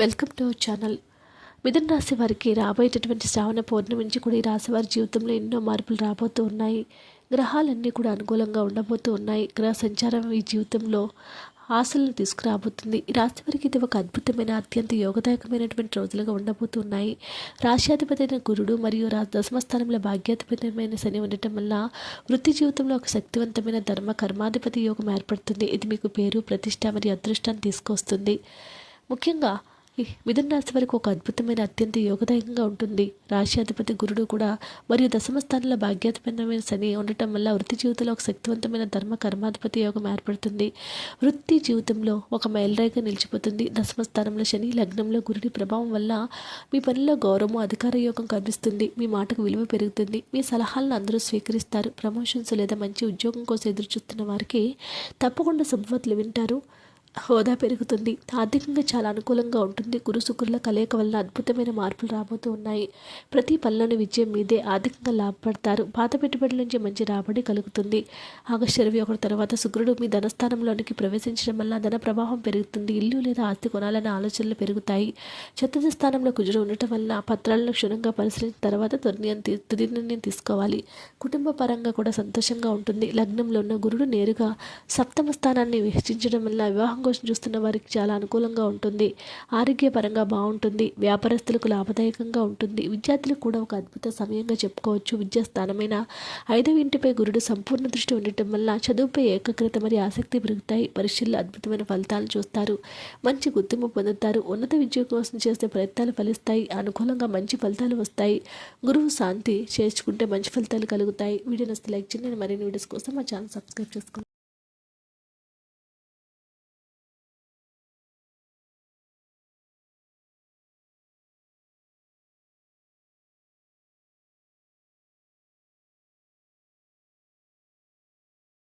Welcome to our channel. మిథున రాశి వారికి రాబోయేటటువంటి శ్రావణ పౌర్ణమి నుంచి కూడా ఈ రాశి వారి జీవితంలో ఎన్నో మార్పులు రాబోతూ ఉన్నాయి. గ్రహాలన్నీ కూడా అనుకూలంగా ఉండబోతూ ఉన్నాయి. గ్రహ సంచారం ఈ జీవితంలో ఆశలను తీసుకురాబోతుంది. ఈ రాశి వారికి ఇది ఒక అద్భుతమైన అత్యంత యోగదాయకమైనటువంటి రోజులుగా ఉండబోతున్నాయి రాశ్యాధిపతి అయిన గురుడు మరియు రా దశమస్థానంలో భాగ్యాధిపతమైన శని ఉండటం వల్ల వృత్తి జీవితంలో ఒక శక్తివంతమైన ధర్మ కర్మాధిపతి యోగం ఏర్పడుతుంది. ఇది మీకు పేరు ప్రతిష్ట మరియు అదృష్టాన్ని తీసుకొస్తుంది. ముఖ్యంగా మిథున రాశి వారికి ఒక అద్భుతమైన అత్యంత యోగదాయకంగా ఉంటుంది. రాశ్యాధిపతి గురుడు కూడా మరియు దశమ స్థానంలో భాగ్యాధిపతమైన శని ఉండటం వల్ల వృత్తి జీవితంలో ఒక శక్తివంతమైన ధర్మ కర్మాధిపతి యోగం ఏర్పడుతుంది. వృత్తి జీవితంలో ఒక మైలురాయిగా నిలిచిపోతుంది. దశమ స్థానంలో శని లగ్నంలో గురుడి ప్రభావం వల్ల మీ పనిలో గౌరవం అధికార యోగం కనిపిస్తుంది. మీ మాటకు విలువ పెరుగుతుంది. మీ సలహాలను అందరూ స్వీకరిస్తారు. ప్రమోషన్స్ లేదా మంచి ఉద్యోగం కోసం ఎదురు చూస్తున్న వారికి తప్పకుండా శుభవతలు వింటారు హోదా పెరుగుతుంది. ఆర్థికంగా చాలా అనుకూలంగా ఉంటుంది. గురు శుక్రుల కలయిక వల్ల అద్భుతమైన మార్పులు రాబోతూ ఉన్నాయి. ప్రతి పనిలోని విజయం మీదే ఆర్థికంగా లాభపడతారు. పాత పెట్టుబడుల నుంచి మంచి రాబడి కలుగుతుంది. ఆగస్టు ఇరవై ఒకటి తర్వాత శుక్రుడు మీ ధనస్థానంలోనికి ప్రవేశించడం వల్ల ధన ప్రభావం పెరుగుతుంది. ఇల్లు లేదా ఆస్తి కొనాలనే ఆలోచనలు పెరుగుతాయి. చతుర్థ స్థానంలో కుజుడు ఉండటం వల్ల పత్రాలను క్షుణ్ణంగా పరిశీలించిన తర్వాత తుర్నియం తుది నిర్ణయం తీసుకోవాలి. కుటుంబ పరంగా కూడా సంతోషంగా ఉంటుంది. లగ్నంలో ఉన్న గురుడు నేరుగా సప్తమ స్థానాన్ని వీక్షించడం వల్ల వివాహం కోసం చూస్తున్న వారికి చాలా అనుకూలంగా ఉంటుంది. ఆరోగ్యపరంగా బాగుంటుంది. వ్యాపారస్తులకు లాభదాయకంగా ఉంటుంది. విద్యార్థులకు కూడా ఒక అద్భుత సమయంగా చెప్పుకోవచ్చు. విద్యాస్థానమైన ఐదవ ఇంటిపై గురుడు సంపూర్ణ దృష్టి ఉండటం వల్ల చదువుపై ఏకాగ్రత మరియు ఆసక్తి పెరుగుతాయి. పరీక్షల్లో అద్భుతమైన ఫలితాలు చూస్తారు. మంచి గుర్తింపు పొందుతారు. ఉన్నత విద్య కోసం చేసే ప్రయత్నాలు ఫలిస్తాయి. అనుకూలంగా మంచి ఫలితాలు వస్తాయి. గురువు శాంతి చేసుకుంటే మంచి ఫలితాలు కలుగుతాయి. వీడియో నస్తే లైక్ చేయండి. మరిన్ని వీడియోస్ కోసం మా ఛానల్ సబ్స్క్రైబ్ చేసుకోండి.